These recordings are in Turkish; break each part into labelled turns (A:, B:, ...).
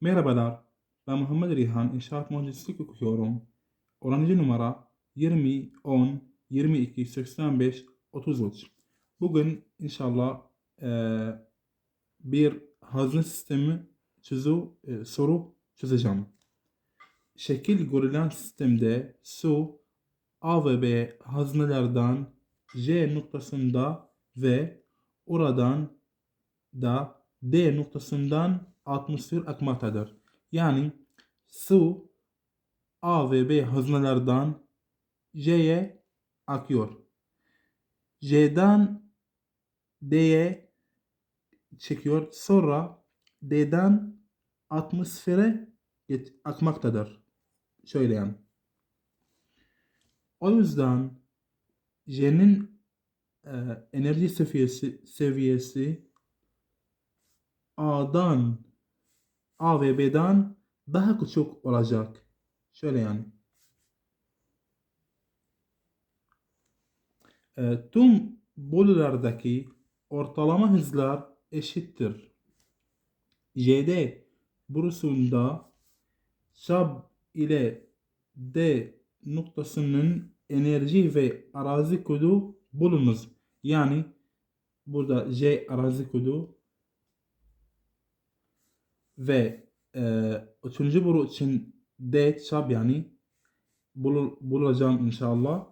A: Merhabalar, ben Muhammed Rihan, İnşaat Mühendislik okuyorum. Öğrenci numara 20 10 22 85 33. Bugün inşallah eee, bir hazne sistemi çözü, e, soru çözeceğim. Şekil görülen sistemde su A ve B haznelerden J noktasında ve oradan da D noktasından atmosfer akmaktadır. Yani su A ve B haznelerden J'ye akıyor. J'den D'ye çekiyor. Sonra D'den atmosfere akmaktadır. Şöyle yani. O yüzden J'nin e, enerji seviyesi seviyesi A'dan A ve B'den daha küçük olacak. Şöyle yani. E, tüm bölülerdeki ortalama hızlar eşittir. J'd burusunda çap ile D noktasının enerji ve arazi kodu bulunuz. Yani burada J arazi kodu ve e, üçüncü boru için D çap yani bul, bulacağım inşallah.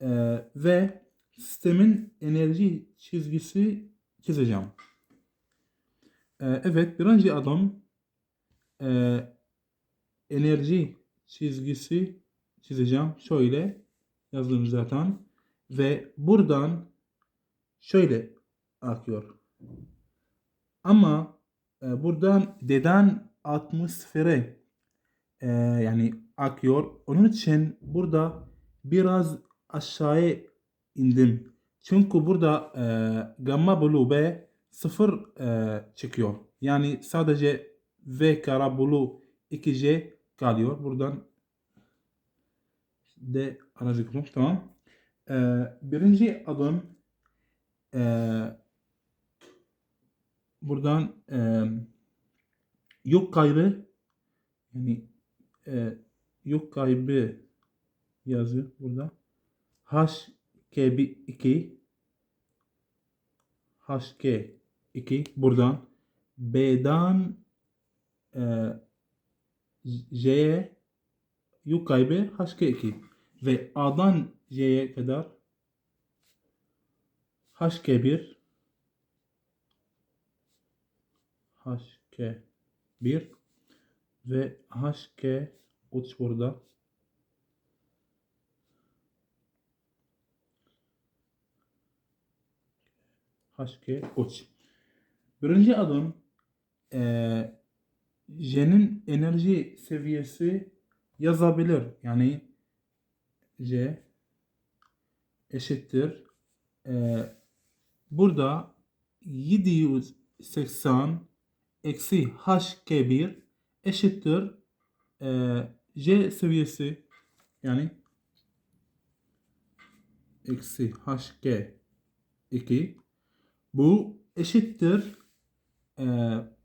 A: E, ve sistemin enerji çizgisi çizeceğim. E, evet birinci adım e, enerji çizgisi çizeceğim. Şöyle yazdım zaten. Ve buradan şöyle akıyor. Ama e, buradan D'den atmosfere e, yani akıyor. Onun için burada biraz aşağıya indim. Çünkü burada e, gamma bölü B sıfır e, çıkıyor. Yani sadece V kara bölü 2C kalıyor. Buradan D aracı. Tamam. E, birinci adım e, buradan e, yok kaybı yani e, yok kaybı yazıyor burada. HK2 HK2 buradan. B'den e, J'ye yük kaybı HK2 ve A'dan J'ye kadar HK1 HK1 ve HK3 burada. HK3. Birinci adım eee J'nin enerji seviyesi yazabilir. Yani J eşittir. Eee burada 780 eksi HK1 eşittir eee J seviyesi yani eksi HK2 bu eşittir eee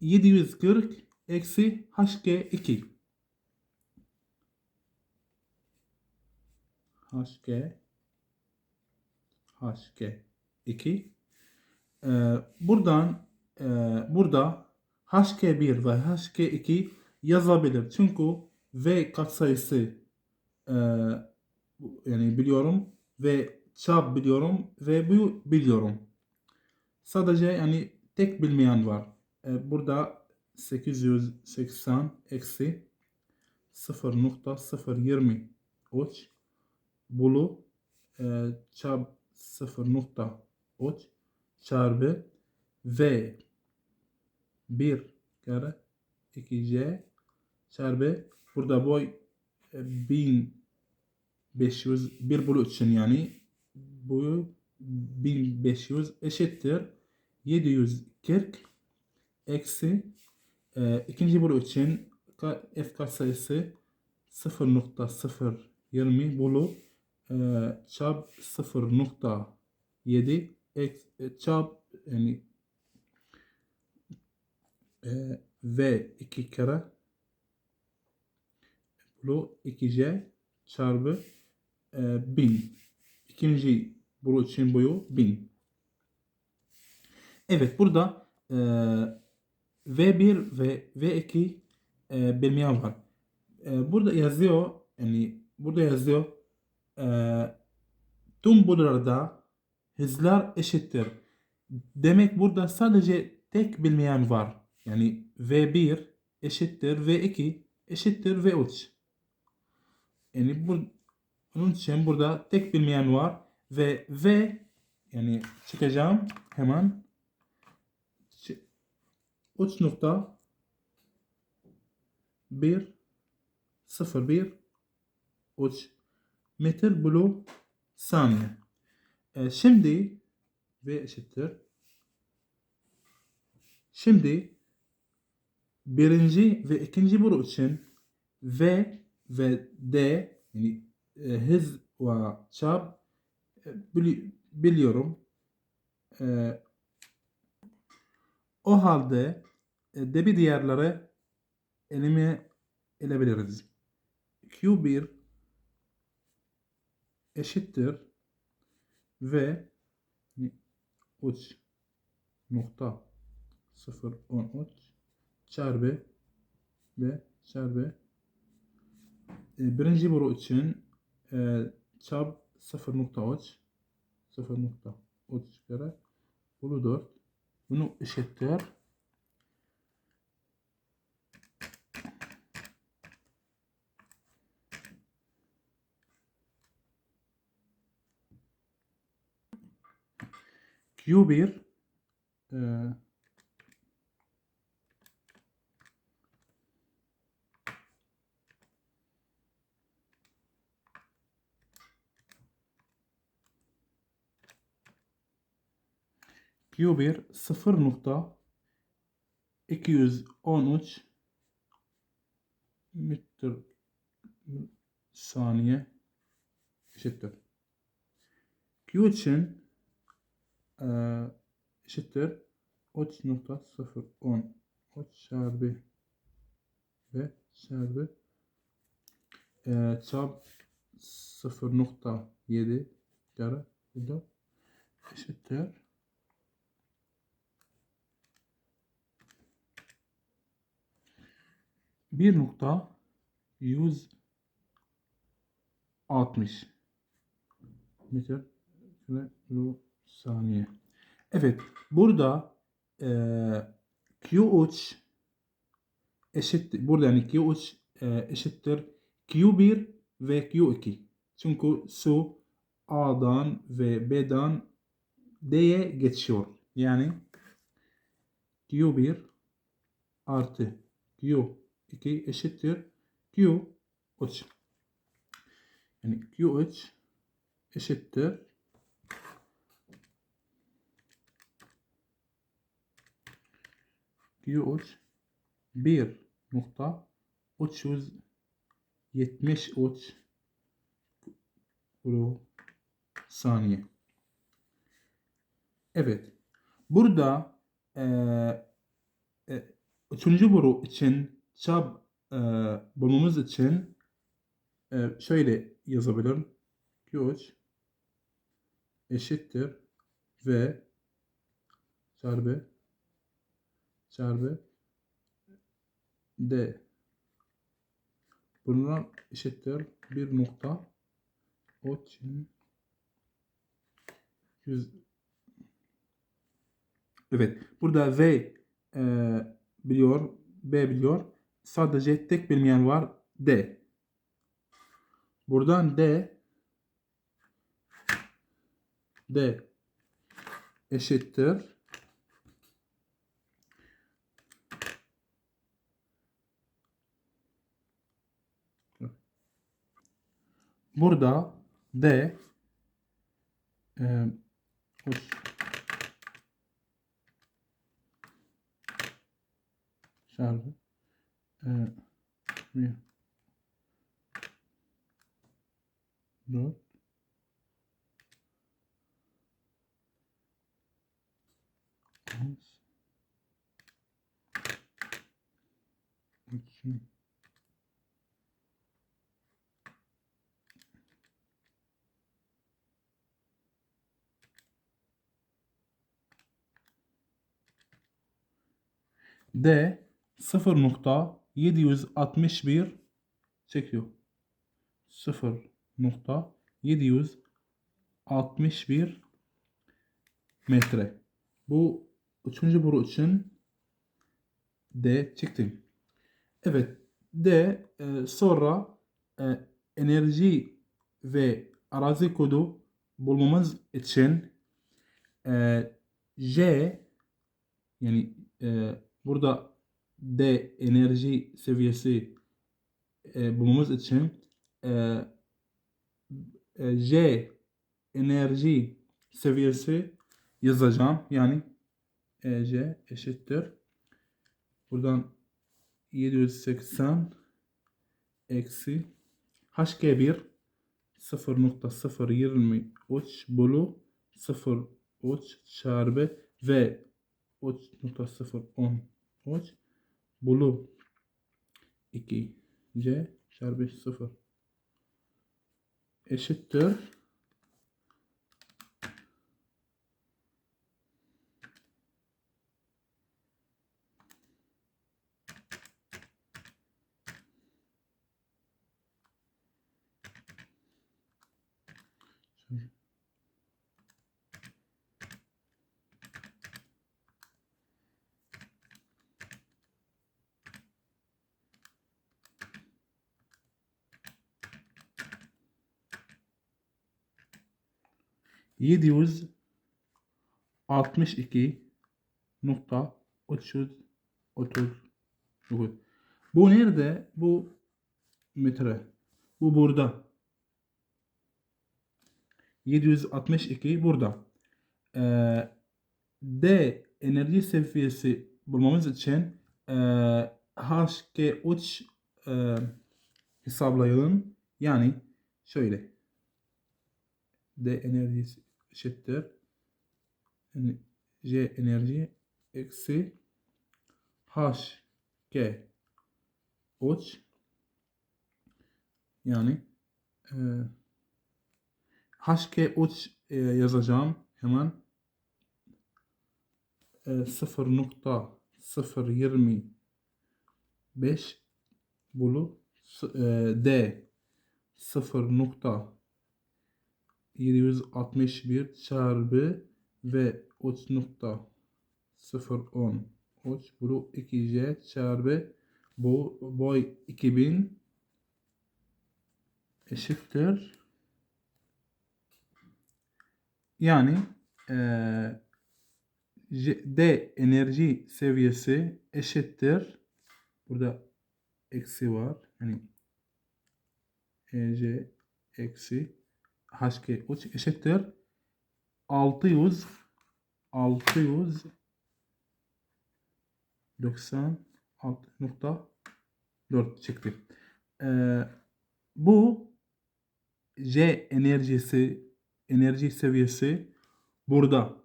A: 740 eksi HK2 HK HK2 Ee, buradan e, burada HK1 ve HK2 yazabilir. Çünkü V katsayısı e, yani biliyorum ve çap biliyorum ve bu biliyorum. Sadece yani tek bilmeyen var. E, burada 880 eksi 0.023 bulu e, çap 0.3 çarpı V 1 kare 2C çarpı burada boy e, 1500 1 bölü için yani. Bu 1500 eşittir. 740 eksi e, ikinci bölü için F katsayısı 0.020 bölü e, çarp 0.7 ek- e, çarp yani e, V2 kare bölü 2C çarpı e, 1000. İkinci bu için boyu 1000. Evet burada e, V1 ve V2 e, bilmeyen var. E, burada yazıyor yani burada yazıyor e, tüm buralarda hızlar eşittir. Demek burada sadece tek bilmeyen var. Yani V1 eşittir V2 eşittir V3. Yani bu, bunun için burada tek bilmeyen var ve V yani çıkacağım hemen 3 nokta 1 0 1 3 metre bölü saniye. E, şimdi V eşittir. Şimdi birinci ve ikinci boru için V ve D yani e, hız ve çap e, bili- biliyorum. E, o halde e, debi değerleri elime edebiliriz. Q1 eşittir ve 3 nokta 013 çarpı ve çarpı e, birinci boru için e, çap 0.3 0.3 kere bölü 4 bunu eşittir. Q1 e, Q1 0.213 metre saniye eşittir. Q için eee eşittir 3.010 çarpı ve çarpı eee çarp 0.7 kare bu da eşittir bir nokta yüz altmış metre bölü saniye. Evet, burada eee Q3 eşittir. Burada yani Q3 eee, eşittir Q1 ve Q2. Çünkü su A'dan ve B'den D'ye geçiyor. Yani Q1 artı Q2 eşittir Q3. Yani Q3 eşittir Q3 1 nokta 373 bölü saniye. Evet. Burada eee e, üçüncü boru için çap eee bulmamız için eee, şöyle yazabilirim. Q3 eşittir V çarpı çarpı D. Bunlar eşittir bir nokta o için yüz Evet. Burada V e, biliyor, B biliyor. Sadece tek bilmeyen var D. Buradan D. D eşittir. Burada D e, uç- çarpı e, bir dört beş D 0.761 çekiyor. 0.761 metre. Bu üçüncü boru için D çektim. Evet. D e, sonra e, enerji ve arazi kodu bulmamız için e, J yani e, burada D enerji seviyesi e, bulmamız için e, e, J enerji seviyesi yazacağım. Yani e, J eşittir. Buradan 780 eksi HG1 0.023 bölü 0.3 çarpı V 3.013 bölü 2 C. Çarpı 0 eşittir. Yedi yüz altmış iki nokta üç yüz otuz dokuz. Bu nerede? Bu metre. Bu burada. 762 burada. Ee, D enerji seviyesi bulmamız için e, HK3 e, hesaplayalım. Yani şöyle. D enerjisi eşittir. Yani J enerji eksi HK 3 yani e, HK3 e, yazacağım. Hemen. E, 0.025 bölü s- e, D 0.761 çarpı ve 3.013 bölü 2C çarpı bu boy 2000 eşittir yani J- D enerji seviyesi eşittir. Burada eksi var. Yani EC eksi HK3 eşittir. 600 600 96.4 çıktı. Eee, bu J enerjisi enerji seviyesi burada.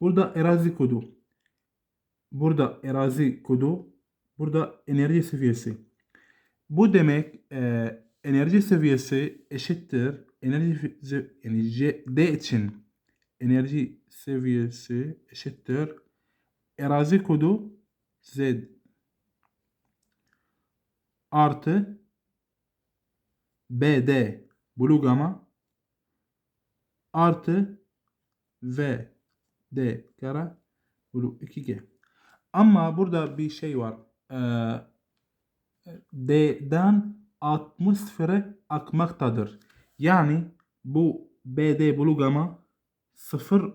A: Burada erazi kodu. Burada erazi kodu. Burada enerji seviyesi. Bu demek e, enerji seviyesi eşittir. Enerji J, D için enerji seviyesi eşittir. Erazi kodu Z artı BD blue gamma artı V D kara blue 2G. Ama burada bir şey var. Ee, D'den atmosfere akmaktadır. Yani bu BD blue gamma sıfır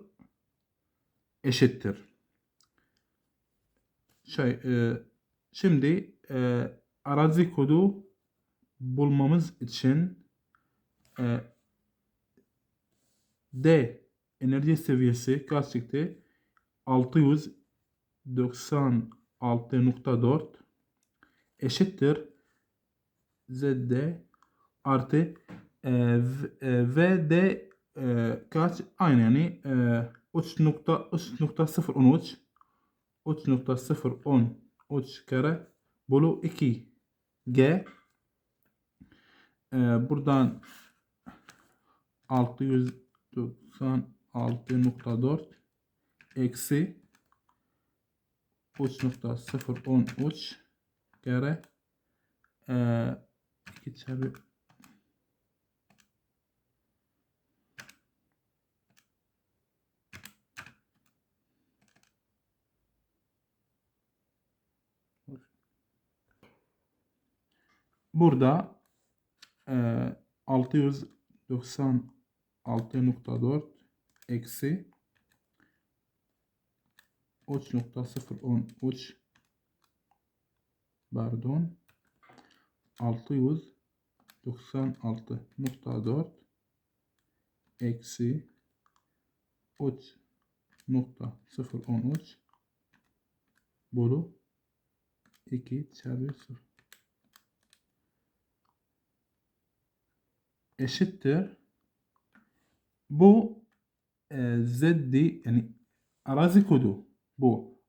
A: eşittir. Şey, e, şimdi e, arazi kodu bulmamız için e, D enerji seviyesi kaç çıktı? 696.4 eşittir ZD artı e, V- e, VD e, kaç? Aynı yani e, 3.013 3.013 kare bölü 2 G Ee, buradan 696.4 eksi 3.013 kare ee, 2 çarpı Burada eee 696.4 eksi 3.013 pardon 696.4 eksi 3.013 bölü 2 çarpı 0 eşittir. Bu e, zeddi yani arazi kodu bu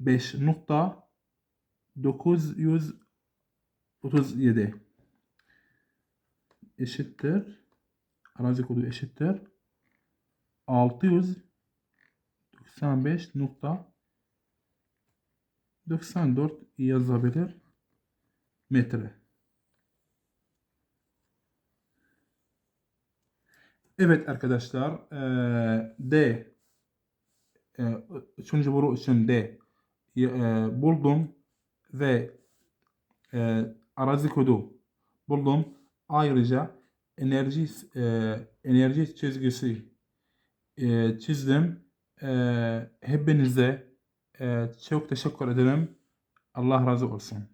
A: 695.937 eşittir. Arazi kodu eşittir. 695.94 yazabilir metre. Evet arkadaşlar D üçüncü soru için D eee, buldum ve eee, arazi kodu buldum. Ayrıca enerji eee, enerji çizgisi eee, çizdim. Eee, hepinize eee, çok teşekkür ederim. Allah razı olsun.